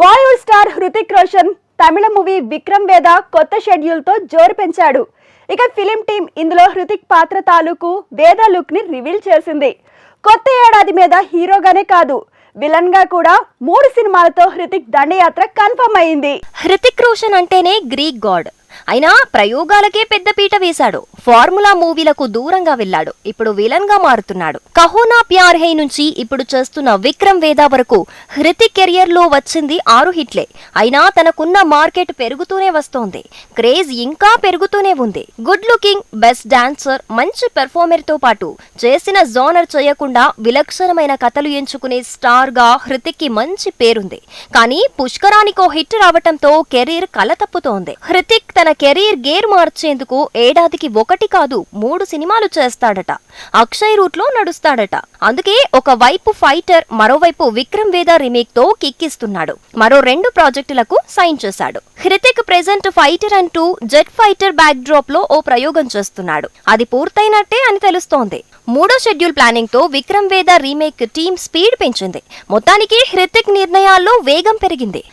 Bollywood star Hrithik Roshan Tamil movie Vikram Vedha కొత్త షెడ్యూల్తో జోరు పెంచాడు. ఇక ఫిలిం టీం ఇందులో హృతిక్ పాత్ర తాలూకు వేద లుక్ని రివీల్ చేసింది. కొత్త ఏడాది మీద హీరోగానే కాదు విలన్గా కూడా మూడు సినిమాలతో హృతిక్ దండయాత్ర కన్ఫర్మ్ అయింది. హృతిక్ రోషన్ అంటేనే గ్రీక్ గాడ్. అయినా ప్రయోగాలకే పెద్దపీట వేశాడు. ఫార్ములా మూవీలకు దూరంగా వెళ్ళాడు. ఇప్పుడు విలన్గా మారుతున్నాడు. కహోనా ప్యార్ హై నుంచి ఇప్పుడు చేస్తున్న విక్రమ్ వేద వరకు హృతిక్ కెరియర్లో వచ్చింది ఆరు హిట్లే. అయినా తనకున్న మార్కెట్ పెరుగుతూనే వస్తోంది. క్రేజ్ ఇంకా పెరుగుతూనే ఉంది. గుడ్ లుకింగ్ బెస్ట్ డాన్సర్ మంచి పెర్ఫార్మర్తో పాటు చేసిన జోనర్ చేయకుండా విలక్షణమైన కథలు ఎంచుకునే స్టార్గా హృతిక్కి మంచి పేరుంది. కానీ పుష్కరానికో హిట్ రావటంతో కెరీర్ కల తప్పుతోంది హృతిక్ తన కెరీర్ గేర్ మార్చేందుకు ఏడాదికి ఒకటి కాదు మూడు సినిమాలు చేస్తాడట. అక్షయ్ రూట్లో నడుస్తాడట. అందుకే ఒక వైపు ఫైటర్ మరోవైపు విక్రమ్ వేద రీమేక్తో కిక్కిస్తున్నాడు మరో రెండు ప్రాజెక్టులకు సైన్ చేశాడు. హృతిక్ ప్రెజెంట్ ఫైటర్ అంటూ జెట్ ఫైటర్ బ్యాక్ డ్రాప్లో ఓ ప్రయోగం చేస్తున్నాడు. అది పూర్తయినట్టే అని తెలుస్తోంది. మూడో షెడ్యూల్ ప్లానింగ్తో విక్రమ్ వేద రీమేక్ టీమ్ స్పీడ్ పెంచింది. మొత్తానికి హృతిక్ నిర్ణయాల్లో వేగం పెరిగింది.